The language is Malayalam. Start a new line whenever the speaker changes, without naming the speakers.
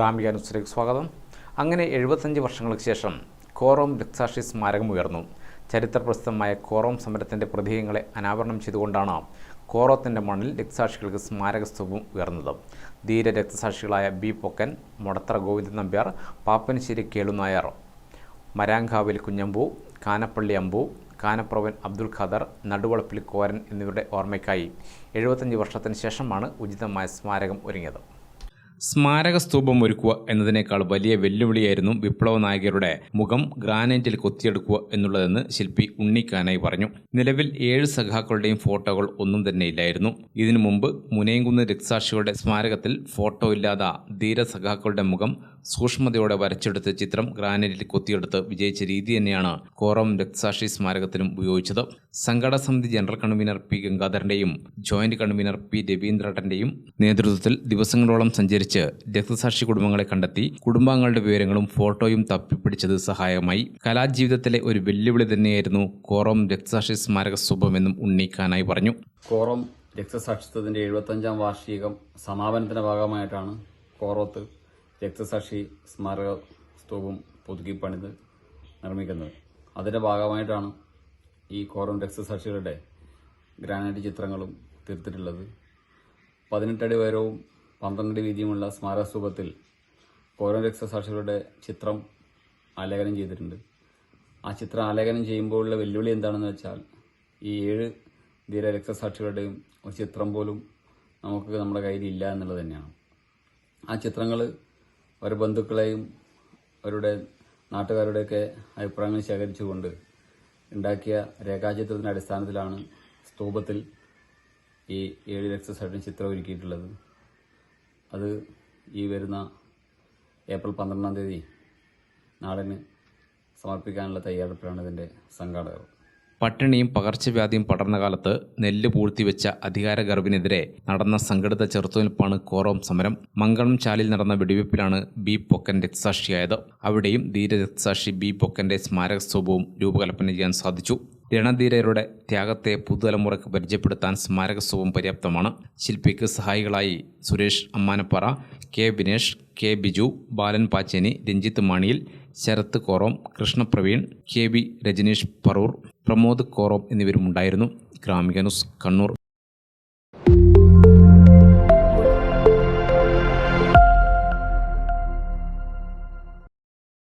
ഗ്രാമിക ന്യൂസിലേക്ക് സ്വാഗതം. അങ്ങനെ എഴുപത്തഞ്ച് വർഷങ്ങൾക്ക് ശേഷം കോറോം രക്താക്ഷി സ്മാരകം ഉയർന്നു. ചരിത്രപ്രസിദ്ധമായ കോറോം സമരത്തിന്റെ പ്രതീകങ്ങളെ അനാവരണം ചെയ്തുകൊണ്ടാണ് കോറോത്തിന്റെ മണ്ണിൽ രക്തസാക്ഷികൾക്ക് സ്മാരകസ്തൂപം ഉയർന്നത്. ധീര രക്തസാക്ഷികളായ ബി പൊക്കൻ മൊടത്ര ഗോവിന്ദൻ നമ്പ്യാർ പാപ്പനശ്ശേരി കേളുനായർ മരാങ്കാവിൽ കുഞ്ഞമ്പു കാനപ്പള്ളി അമ്പു കാനപ്രവൻ അബ്ദുൽ ഖാദർ നടുവളപ്പിൽ കോരൻ എന്നിവരുടെ ഓർമ്മയ്ക്കായി എഴുപത്തഞ്ച് വർഷത്തിന് ശേഷമാണ് ഉചിതമായ സ്മാരകം ഒരുങ്ങിയത്. സ്മാരക സ്തൂപം ഒരുക്കുക എന്നതിനേക്കാൾ വലിയ വെല്ലുവിളിയായിരുന്നു വിപ്ലവ നായകരുടെ മുഖം ഗ്രാനൈറ്റിൽ കൊത്തിയെടുക്കുക എന്നുള്ളതെന്ന് ശില്പി ഉണ്ണിക്കാനായി പറഞ്ഞു. നിലവിൽ ഏഴ് സഖാക്കളുടെയും ഫോട്ടോകൾ ഒന്നും തന്നെ ഇല്ലായിരുന്നു. ഇതിനു മുമ്പ് മുനയംകുന്ന് രക്സാക്ഷികളുടെ സ്മാരകത്തിൽ ഫോട്ടോ ഇല്ലാത്ത ധീര സഖാക്കളുടെ മുഖം സൂക്ഷ്മതയോടെ വരച്ചെടുത്ത ചിത്രം ഗ്രാനൈറ്റിൽ കൊത്തിയെടുത്ത് വിജയിച്ച രീതി തന്നെയാണ് കോറം രക്തസാക്ഷി സ്മാരകത്തിലും ഉപയോഗിച്ചത്. സംഘടന സമിതി ജനറൽ കൺവീനർ പി ഗംഗാധരന്റെയും ജോയിന്റ് കൺവീനർ പി രവീന്ദ്രട്ടന്റെയും നേതൃത്വത്തിൽ ദിവസങ്ങളോളം സഞ്ചരിച്ച് രക്തസാക്ഷി കുടുംബങ്ങളെ കണ്ടെത്തി കുടുംബാംഗങ്ങളുടെ വിവരങ്ങളും ഫോട്ടോയും തപ്പിപ്പിടിച്ചത് സഹായമായി കലാജീവിതത്തിലെ ഒരു വെല്ലുവിളി തന്നെയായിരുന്നു കോറം രക്തസാക്ഷി സ്മാരക സ്തൂപമെന്നും ഉണ്ണിക്കാനായി പറഞ്ഞു.
കോറം രക്തസാക്ഷിത്വത്തിന്റെ എഴുപത്തഞ്ചാം വാർഷികം സമാപനത്തിന്റെ ഭാഗമായിട്ടാണ് കോറോത്ത് രക്തസാക്ഷി സ്മാരക സ്തൂപം പുതുക്കി പണിത് നിർമ്മിക്കുന്നത്. അതിന്റെ ഭാഗമായിട്ടാണ് ഈ കോറം രക്തസാക്ഷികളുടെ ഗ്രാനൈറ്റ് ചിത്രങ്ങളും തീർത്തിട്ടുള്ളത്. പതിനെട്ടടി ഉയരവും പന്ത്രണ്ടടി വീതിയുമുള്ള സ്മാരക സ്തൂപത്തിൽ കോറം രക്തസാക്ഷികളുടെ ചിത്രം ആലേഖനം ചെയ്തിട്ടുണ്ട്. ആ ചിത്രം ആലേഖനം ചെയ്യുമ്പോഴുള്ള വെല്ലുവിളി എന്താണെന്ന് വെച്ചാൽ ഈ ഏഴ് ധീര രക്തസാക്ഷികളുടെയും ഒരു ചിത്രം പോലും നമുക്ക് നമ്മുടെ കയ്യിൽ ഇല്ല എന്നുള്ളത് തന്നെയാണ്. ആ ചിത്രങ്ങൾ അവരുടെ ബന്ധുക്കളെയും അവരുടെ നാട്ടുകാരുടെയൊക്കെ അഭിപ്രായങ്ങൾ ശേഖരിച്ചുകൊണ്ട് ഉണ്ടാക്കിയ രേഖാചിത്രത്തിന്റെ അടിസ്ഥാനത്തിലാണ് സ്തൂപത്തിൽ ഈ ഏഴ് രക്തസാക്ഷിയുടെ ചിത്രം ഒരുക്കിയിട്ടുള്ളത്. അത് ഈ വരുന്ന ഏപ്രിൽ പന്ത്രണ്ടാം തീയതി നാടിന് സമർപ്പിക്കാനുള്ള തയ്യാറെടുപ്പിലാണ് ഇതിന്റെ സംഘാടകർ.
പട്ടിണിയും പകർച്ചവ്യാധിയും പടർന്ന കാലത്ത് നെല്ല് പൂഴ്ത്തിവെച്ച അധികാര ഗർഭിനെതിരെ നടന്ന സംഘടിത ചെറുത്തുനിൽപ്പാണ് കോറോം സമരം. മംഗളം ചാലിൽ നടന്ന വെടിവെപ്പിലാണ് ബി പൊക്കൻ രക്തസാക്ഷിയായത്. അവിടെയും ധീര രക്തസാക്ഷി ബി പൊക്കന്റെ സ്മാരക സ്തൂപവും രൂപകൽപ്പന ചെയ്യാൻ സാധിച്ചു. രണധീരരുടെ ത്യാഗത്തെ പുതുതലമുറയ്ക്ക് പരിചയപ്പെടുത്താൻ സ്മാരക സ്തൂപം പര്യാപ്തമാണ്. ശില്പിക്ക് സഹായികളായി Suresh Ammanappara K Vinesh K Biju Balan Pachheni Ranjith Maniyil Sarath Korom Krishnapraveen K V Rajaneesh Parur Pramod Korom എന്നിവരുമുണ്ടായിരുന്നു. Gramika news Kannur.